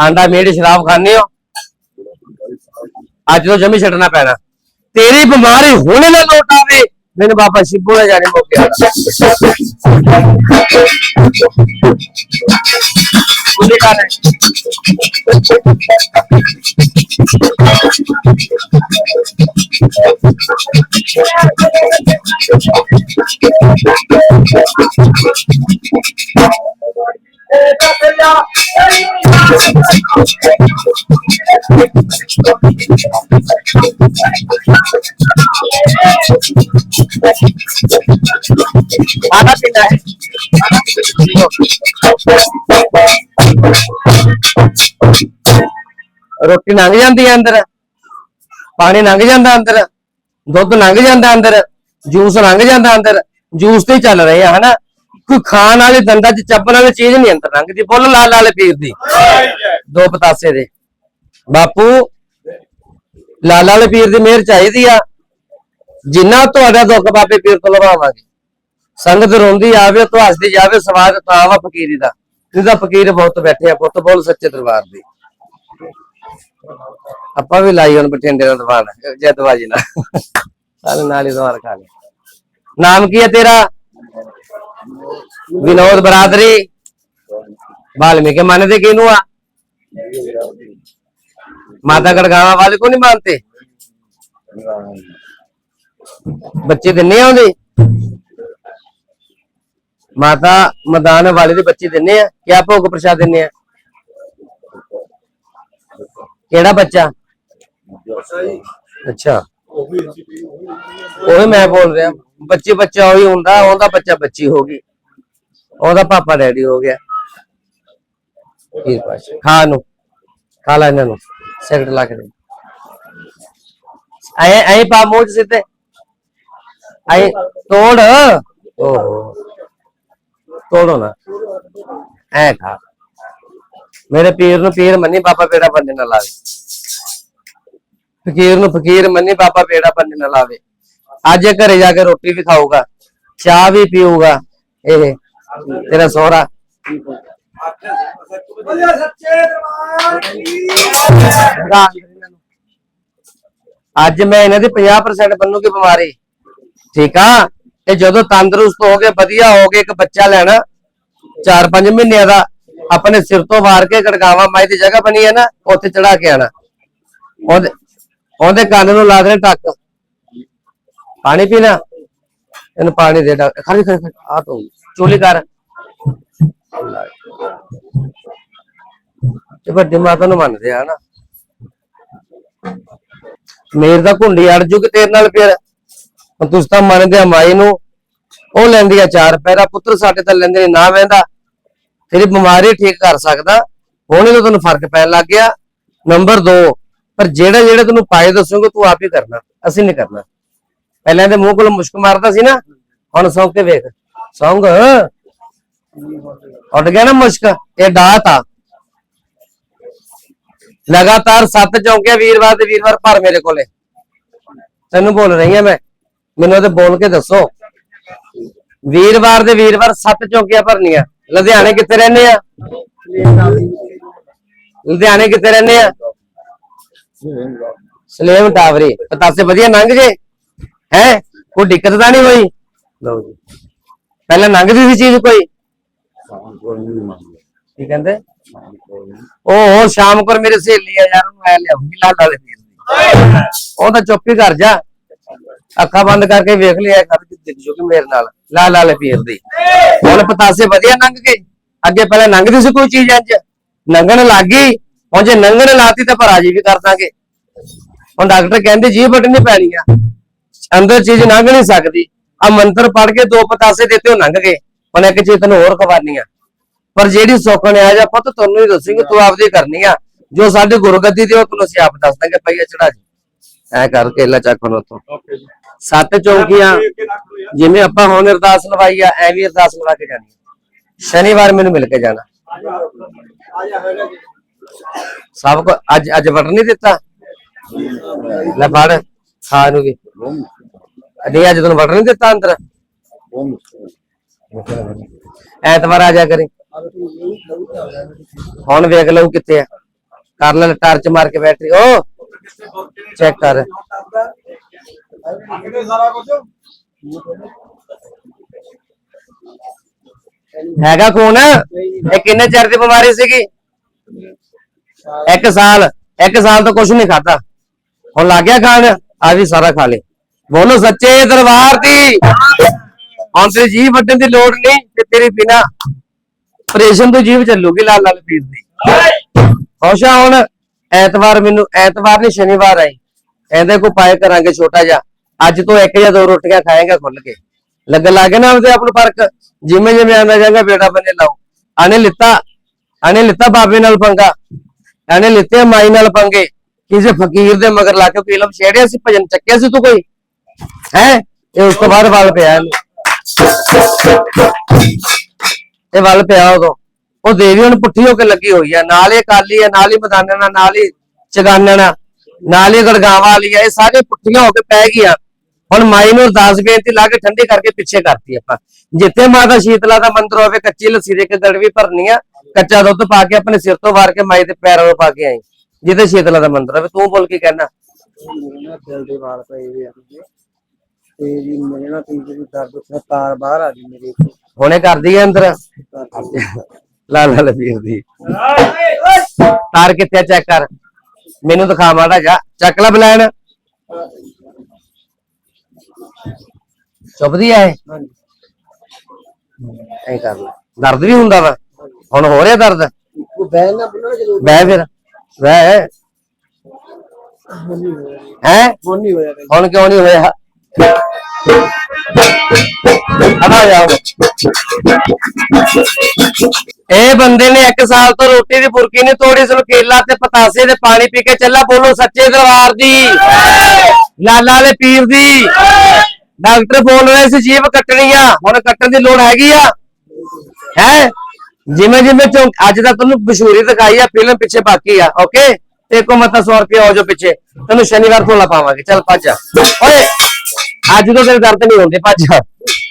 ਆਂਡਾ ਮੀਟ ਸ਼ਰਾਬ ਖਾਂਦੇ ਹੋ? ਅੱਜ ਤੋਂ ਜਮੀ ਛੱਡਣਾ ਪੈਣਾ। ਤੇਰੀ ਬਿਮਾਰੀ ਹੁਣੇ ਨਾ ਲੋਟ ਆਵੇ। ਮੈਨੂੰ ਬਾਬਾ ਸ਼ਿਬੂ ਨੇ ਜਾਣੇ ਮੌਕੇ ਉਹਦੇ ਕਾਰਨ ਆਣਾ ਪੀਣਾ ਹੈ ਰੋਟੀ ਲੰਘ ਜਾਂਦੀ ਹੈ ਅੰਦਰ। ਪਾਣੀ ਲੰਘ ਜਾਂਦਾ ਅੰਦਰ। ਦੁੱਧ ਲੰਘ ਜਾਂਦਾ ਅੰਦਰ। ਜੂਸ ਲੰਘ ਜਾਂਦਾ ਅੰਦਰ। ਜੂਸ ਤੇ ਹੀ ਚੱਲ ਰਹੇ ਆ, ਹਨਾ? ਕੋਈ ਖਾਣ ਵਾਲੇ ਦੰਦਾਂ 'ਚ ਚੱਪਣ ਵਾਲੀ ਚੀਜ਼ ਨਹੀਂ ਅੰਦਰ ਲੰਘਦੀ ਬੁੱਲ ਲਾਲ ਲਾਲ ਪੀਰ ਦੀ। ਦੋ ਪਤਾਸੇ ਦੇ। ਬਾਪੂ, ਲਾਲ ਲਾਲ ਪੀਰ ਦੀ ਮਿਹਰ ਚਾਹੀਦੀ ਆ। ਜਿੰਨਾ ਤੁਹਾਡਾ ਦੁੱਖ ਬਾਬੇ ਪੀਰ ਤੋਂ ਲਵਾਵਾਂਗੇ ਸੰਗਤ ਰੋਂਦੀ ਆਵੇ ਤੋਂ ਹੱਸਦੀ ਜਾਵੇ, ਸਵਾਦ ਤਾਂ ਵਾ ਫਕੀਰੀ ਦਾ। ਇਹਦਾ ਫਕੀਰ ਬਹੁਤ ਬੈਠੇ ਆ ਪੁੱਤ, ਬੋਲ ਸੱਚੇ ਦਰਬਾਰ ਦੀ। ਆਪਾਂ ਵੀ ਲਾਈ ਹੁਣ ਬਠਿੰਡੇ ਦਾ ਦਵਾਨ ਜੈਤਵਾਜੀ ਨਾਲ। ਨਾਲ ਹੀ ਦਵਾਰ ਖਾ ਲੈ ਨਾਮ ਕੀ ਹੈ ਤੇਰਾ? विनोद बरादरी वाल्मीकि मानते किनू आ माता गड़गावा वाले को नहीं मानते ਬੱਚੇ ਦਿੰਨੇ ਆ ਉਹਦੇ? ਮਾਤਾ ਮਦਾਨ ਵਾਲੇ ਦੇ ਬੱਚੇ ਦਿੰਨੇ ਆ? ਕਿਆ ਭੋਗ ਪ੍ਰਸ਼ਾਦ ਦਿੰਨੇ ਆ? ਕਿਹੜਾ ਬੱਚਾ? ਅੱਛਾ। ਉਹ ਮੈਂ ਬੋਲ ਰਿਹਾ। ਬੱਚੇ ਬੱਚਾ ਹੋਈ ਹੁੰਦਾ, ਉਹਦਾ ਬੱਚਾ ਬੱਚੀ ਹੋ ਗਈ। ਉਹਦਾ ਪਾਪਾ ਡੈਡੀ ਹੋ ਗਿਆ। ਇਹ ਪਾਸ਼ਾ ਖਾ ਨੂੰ, ਖਾ ਲੈ ਇਹਨਾਂ ਨੂੰ, ਸਿਗਰਟ ਲਾ ਕੇ ਦੇ। ਐ ਪਾ ਮੂੰਹ ਚ ਸਿੱਧੇ। ਐ, ਤੋੜ। ਓਹੋ। ਤੋੜੋ ਨਾ। ਐ ਖਾ। ਮੇਰੇ ਪੀਰ ਨੂੰ ਪੀਰ ਮੰਨੀ, ਪਾਪਾ ਪੇੜਾ ਬੰਦੇ ਨਾ ਲਾਵੇ। ਫਕੀਰ ਨੂੰ ਫਕੀਰ ਮੰਨੀ, ਪਾਪਾ ਪੇੜਾ ਬੰਦੇ ਨਾ ਲਾਵੇ। ਅੱਜ ਇਹ ਘਰੇ ਜਾ ਕੇ ਰੋਟੀ ਵੀ ਖਾਊਗਾ, ਚਾਹ ਵੀ ਪੀਊਗਾ, ਇਹ। ਤੇਰਾ ਸੋਹਰਾ। ਅੱਜ ਮੈਂ ਇਹਨਾਂ ਦੀ 50% ਬੰਨੂਗੀ ਬਿਮਾਰੀ। ਠੀਕ ਆ? ਤੇ ਜਦੋਂ ਤੰਦਰੁਸਤ ਹੋ ਗਏ ਵਧੀਆ ਹੋ ਗਏ ਇੱਕ ਬੱਚਾ ਲੈਣਾ 4-5 ਮਹੀਨਿਆਂ ਦਾ, ਆਪਣੇ ਸਿਰ ਤੋਂ ਵਾਰ ਕੇ ਗੜਗਾਵਾ ਮਾਈ ਦੀ ਜਗ੍ਹਾ ਬਣੀ ਹੈ ਨਾ, ਉੱਥੇ ਚੜਾ ਕੇ ਆਣਾ। ਉਹਦੇ ਉਹਦੇ ਕੰਨ ਨੂੰ ਲਾ ਦੇਣਾ ਟੱਕ। ਪਾਣੀ ਪੀਣਾ ਇਹਨੂੰ ਪਾਣੀ ਦੇ ਡਾ ਖੜੀ ਖੜੀ ਆ ਤੂੰ ਚੋਲੀ ਕਰ। ਤੇ ਵੱਡੀ ਮਾਤਾ ਨੂੰ ਮੰਨਦੇ ਆ ਨਾ। ਮੇਰ ਦਾ ਘੁੰਡੀ ਅੜ ਜੂ ਕਿ ਤੇਰੇ ਨਾਲ ਫਿਰ। ਹੁਣ ਤੁਸੀਂ ਤਾਂ ਮੰਨਦੇ ਆ ਮਾਈ ਨੂੰ। ਉਹ ਲੈਂਦੀ ਆ ਚਾਰ ਪੈਰਾ ਪੁੱਤਰ ਸਾਡੇ ਤਾਂ ਲੈਂਦੇ ਨੀ, ਨਾ ਵਹਿੰਦਾ। ਤੇਰੀ ਬਿਮਾਰੀ ਠੀਕ ਕਰ ਸਕਦਾ। ਹੁਣ ਇਹਨੂੰ ਤੈਨੂੰ ਫ਼ਰਕ ਪੈਣ ਲੱਗ ਗਿਆ। ਨੰਬਰ 2 ਪਰ ਜਿਹੜਾ ਜਿਹੜਾ ਤੈਨੂੰ ਪਾਏ ਦੱਸੂਗਾ ਤੂੰ ਆਪ ਹੀ ਕਰਨਾ। ਅਸੀਂ ਨਹੀਂ ਕਰਨਾ। ਪਹਿਲਾਂ ਦੇ ਮੂੰਹ ਕੋਲ ਮੁਸ਼ਕ ਮਾਰਦਾ ਸੀ ਨਾ। ਹੁਣ ਸੌਂ ਕੇ ਵੇਖ। ਸੌਂਗ। ਉੱਡ ਗਿਆ ਨਾ ਮੁਸ਼ਕ, ਇਹ ਡਾਤ ਆ। ਲਗਾਤਾਰ ਸੱਤ ਚੌਂਕੀਆਂ ਵੀਰਵਾਰ ਤੇ ਵੀਰਵਾਰ ਭਰ ਮੇਰੇ ਕੋਲੇ। ਤੈਨੂੰ ਬੋਲ ਰਹੀ ਆ ਮੈਂ। ਮੈਨੂੰ ਤੇ ਬੋਲ ਕੇ ਦੱਸੋ। ਵੀਰਵਾਰ ਦੇ ਵੀਰਵਾਰ ਸੱਤ ਚੌਂਕੀਆਂ ਭਰਨੀਆਂ। ਲੁਧਿਆਣੇ ਕਿੱਥੇ ਰਹਿੰਦੇ ਆ? ਲੁਧਿਆਣੇ ਕਿੱਥੇ ਰਹਿੰਦੇ ਆ? ਸਲੇਮ ਟਾਵਰੀ। ਪਤਾਸੇ ਵਧੀਆ ਲੰਘ ਜੇ। ਹੈ? ਕੋਈ ਦਿੱਕਤ ਤਾਂ ਨਹੀਂ ਹੋਈ? ਲਓ ਜੀ। ਪਹਿਲਾਂ ਲੰਘਦੀ ਸੀ ਚੀਜ਼ ਕੋਈ? ਕੀ ਕਹਿੰਦੇ? ਉਹ ਹੋਰ ਸ਼ਾਮ ਕੋਲ ਮੇਰੇ ਸਹੇਲੀ ਆ ਯਾਰ ਉਹਨੂੰ ਐ ਲਿਆਉਂਗੀ ਲਾਲ ਦੀ ਉਹ ਤਾਂ ਚੁੱਪ ਹੀ ਕਰ ਜਾ। ਅੱਖਾਂ ਬੰਦ ਕਰਕੇ ਵੇਖ ਲਿਆ ਕਰ ਕਿ ਦਿਖ ਜੂਗੀ ਮੇਰੇ ਨਾਲ ਲਾਲ ਲਾਲ ਪੀਰ ਦੀ ਹੁਣ ਪਤਾਸੇ ਵਧੀਆ ਲੰਘ ਗਏ? ਅੱਗੇ ਪਹਿਲਾਂ ਲੰਘਦੀ ਸੀ ਕੋਈ ਚੀਜ਼ ਅੱਜ? ਲੰਘਣ ਲੱਗ ਗਈ? ਹੁਣ ਜੇ ਲੰਘਣ ਲਾਤੀ ਤਾਂ ਭਰਾਜੀ ਵੀ ਕਰ ਦਾਂਗੇ। ਹੁਣ ਡਾਕਟਰ ਕਹਿੰਦੇ ਜੀ ਬਟਨੀ ਪੈਣੀ ਆ। ਅੰਦਰ ਚੀਜ਼ ਲੰਘ ਨਹੀਂ ਸਕਦੀ। ਆ ਮੰਤਰ ਪੜ ਕੇ ਦੋ ਪਤਾਸੇ ਦਿੱਤੇ ਉਹ ਲੰਘ ਗਏ। ਹੁਣ ਇੱਕ ਚੀਜ਼ ਤੈਨੂੰ ਹੋਰ ਖਵਾਨੀ ਆ। ਪਰ ਜਿਹੜੀ ਸੁੱਖ ਨੇ ਆ ਜਾ ਪੁੱਤ ਤੁਹਾਨੂੰ ਹੀ ਦੱਸੂਗੀ ਤੂੰ ਆਪਦੀ ਕਰਨੀ ਆ। ਜੋ ਸਾਡੇ ਗੁਰਗੱਦੀ ਤੇ ਉਹ ਤੁਹਾਨੂੰ ਅਸੀਂ ਆਪ ਦੱਸ ਦਾਂਗੇ। ਪਈਆ ਚੜਾ ਜੀ। ਐ ਕਰ ਕੇਲਾ ਚੱਕ ਹੁਣ ਉੱਥੋਂ। ਸੱਤ ਚੌਂਕੀਆਂ ਜਿਵੇਂ ਆਪਾਂ ਹੁਣ ਅਰਦਾਸ ਲਵਾਈ ਆ ਐ ਵੀ ਅਰਦਾਸ ਲਵਾ ਕੇ ਜਾਣੀ। ਸ਼ਨੀਵਾਰ ਮੈਨੂੰ ਮਿਲ ਕੇ ਜਾਣਾ। ਸਭ ਕੋ ਅੱਜ ਅੱਜ ਵੜ ਨਹੀਂ ਦਿੱਤਾ? ਲੈ ਫੜ ਖਾ ਨੂੰ ਵੀ। ਨਹੀਂ ਅੱਜ ਤੈਨੂੰ ਵੜ ਨਹੀਂ ਦਿੱਤਾ ਅੰਦਰ? ਐਤਵਾਰ ਆ ਜਾ ਕਰੀ। ਹੁਣ ਵੇਖ ਲਊ ਕਿੱਥੇ ਆ। ਕਰ ਲੈ ਟਾਰਚ ਮਾਰ ਕੇ ਬੈਟਰੀ। ਓ! ਚੈੱਕ ਕਰ। ਹੈਗਾ ਕੌਣ ਇਹ ਕਿੰਨੇ ਚਿਰ ਦੀ ਬਿਮਾਰੀ ਸੀਗੀ? ਇੱਕ ਸਾਲ। ਇੱਕ ਸਾਲ ਤੋਂ ਕੁਝ ਨਹੀਂ ਖਾਦਾ ਹੁਣ ਲੱਗ ਗਿਆ ਖਾਣ? ਆ ਵੀ ਸਾਰਾ ਖਾ ਲੇ। ਬੋਲੋ ਸੱਚੇ ਦਰਬਾਰ ਦੀ। ਹੁਣ ਤੇ ਜੀਵ ਵੱਢਣ ਦੀ ਲੋੜ ਨਹੀਂ ਤੇ ਤੇਰੀ ਬਿਨਾ ਆਪਰੇਸ਼ਨ ਤੋਂ ਜੀਵ ਚੱਲੂਗੀ ਲਾਲ ਲਾਲ ਪੀਰ ਦੀ। ਖੁਸ਼ ਆ ਹੁਣ, ਐਤਵਾਰ ਮੈਨੂੰ, ਐਤਵਾਰ ਨਹੀਂ ਸ਼ਨੀਵਾਰ ਆਈ। ਕਹਿੰਦੇ ਕੋ ਪਾਏ ਕਰਾਂਗੇ ਛੋਟਾ ਜਿਹਾ। ਅੱਜ ਤੋਂ ਇੱਕ ਜਾਂ ਦੋ ਰੋਟੀਆਂ ਖਾਏਗਾ ਖੁੱਲ ਕੇ। ਲੱਗਣ ਲੱਗੇ ਨਾ ਉਹਦੇ ਆਪ ਨੂੰ ਫ਼ਰਕ? ਜਿਵੇਂ ਜਿਵੇਂ ਆਂਦਾ ਜਾਏਗਾ, ਬੇੜਾ ਬਣੇ ਲਾਓ। ਆਨੇ ਲਿੱਤਾ ਆਨੇ ਲਿੱਤਾ ਬਾਬੇ ਨਾਲ ਪੰਗਾ। ਆਨੇ ਲਿੱਤੇ ਮਾਈ ਨਾਲ ਪੰਗੇ। ਕਿਸੇ ਫਕੀਰ ਦੇ ਮਗਰ ਲਾ ਕੇ ਫਿਲਮ ਛੇੜਿਆ ਸੀ, ਭਜਨ ਚੱਕਿਆ ਸੀ ਤੂੰ ਕੋਈ? ਹੈ? ਇਹ ਉਸ ਤੋਂ ਬਾਅਦ ਵੱਲ ਪਿਆ ਇਹ ਵੱਲ ਪਿਆ ਉਦੋਂ। ਉਹ ਦੇਵੀ ਹੁਣ ਪੁੱਠੀ ਹੋ ਕੇ ਲੱਗੀ ਹੋਈ ਆ। ਨਾਲ ਹੀ ਕਾਲੀ ਆ, ਨਾਲ ਹੀ ਮਦਾਨਾ ਨਾਲ ਹੀ ਚਗਾਨਣਾ ਨਾਲ ਹੀ ਗੜਗਾਵਾਂ ਵਾਲੀ ਆ। ਇਹ ਸਾਰੇ ਪੁੱਠੀਆਂ ਹੋ ਕੇ ਪੈ ਗਈਆਂ। ਹੁਣ ਮਾਈ ਨੂੰ ਅਰਦਾਸ ਬੇਨਤੀ ਲਾ ਕੇ ਠੰਡੀ ਕਰਕੇ ਪਿੱਛੇ ਕਰਤੀ ਆਪਾਂ। ਜਿੱਥੇ ਮਾਤਾ ਸ਼ੀਤਲਾ ਦਾ ਮੰਦਿਰ ਹੋਵੇ, ਕੱਚੀ ਲੱਸੀ ਦੇ ਇੱਕ ਗੜਵੀ ਭਰਨੀ ਆ, ਕੱਚਾ ਦੁੱਧ ਪਾ ਕੇ ਆਪਣੇ ਸਿਰ ਤੋਂ ਵਾਰ ਕੇ ਮਾਈ ਦੇ ਪੈਰਾਂ 'ਤੇ ਪਾ ਕੇ ਆਈ। ਜਿੱਥੇ ਸ਼ੀਤਲਾ ਦਾ ਮੰਦਿਰ ਹੋਵੇ ਤੂੰ ਬੋਲ ਕੇ ਕਹਿਣਾ। ਦਿਲ ਦੇ ਵਾਲ ਪਏ ਹੋਏ ਤੇ ਜੀ ਮੇਰੇ ਨਾਲ ਤੀ ਜੀ ਦਰਦ ਉੱਥੇ ਤਾਰ ਬਾਹਰ ਆ ਗਈ ਮੇਰੇ ਇੱਥੇ। ਹੁਣੇ ਕਰਦੀ ਆ ਅੰਦਰ? ਲਾ ਲਾ ਲਵੀਰ ਦੀ। ਤਾਰ ਕਿੱਥੇ ਚੈੱਕ ਕਰ। ਮੈਨੂੰ ਦਿਖਾ ਮਾੜਾ ਜਾ ਚੱਕ ਲੈ ਬਲੈਨ ਚੁੱਪਦੀ ਹਾਂਜੀ। ਐ ਕਰ ਲੈ। ਦਰਦ ਵੀ ਹੁੰਦਾ ਵਾ। ਹੁਣ ਹੋ ਰਿਹਾ ਦਰਦ? ਨਾ ਬੁੱਲਣਾ ਜਦੋਂ ਬਹਿ ਫਿਰ। ਬਹਿ। ਹੈ? ਹੁਣ ਨਹੀਂ ਹੋਇਆ। ਹੁਣ ਕਿਉਂ ਨਹੀਂ ਹੋਇਆ? ਖੜਾ ਜਾਓ। ਇਹ ਬੰਦੇ ਨੇ 1 ਸਾਲ ਤੋਂ ਰੋਟੀ ਦੀ ਬੁਰਕੀ ਨਹੀਂ ਤੋੜੀ ਸਿਰ ਕੇਲਾ ਤੇ ਪਤਾਸੇ ਦੇ ਪਾਣੀ ਪੀ ਕੇ ਚੱਲਾ ਬੋਲੋ ਸੱਚੇ ਦਰਬਾਰ ਦੀ। ਲਾਲਾ ਵਾਲੇ ਪੀਰ ਦੀ। ਡਾਕਟਰ ਬੋਲ ਰਹੇ ਸੀ, ਜੀਭ ਕੱਟਣੀ ਆ, ਹੁਣ ਕੱਟਣ ਦੀ ਲੋੜ ਹੈਗੀ ਆ। ਹੈ? ਜਿਵੇਂ ਜਿਵੇਂ ਅੱਜ ਦਾ ਤੁਹਾਨੂੰ ਮਸ਼ਹੂਰੀ ਦਿਖਾਈ ਆ, ਫਿਲਮ ਪਿੱਛੇ ਬਾਕੀ ਆ ਓਕੇ ਤੇ ਕੋ ਮਤਾ 100 ਰੁਪਏ ਹੋ ਜੋ ਪਿੱਛੇ। ਤੈਨੂੰ ਸ਼ਨੀਵਾਰ ਤੋਂ ਲਾ ਪਾਵਾਂਗੇ। ਚੱਲ ਭੱਜ ਓਏ! ਅੱਜ ਤੋਂ ਤੇਰੇ ਦਰਦ ਨਹੀਂ ਹੁੰਦੇ ਭੱਜ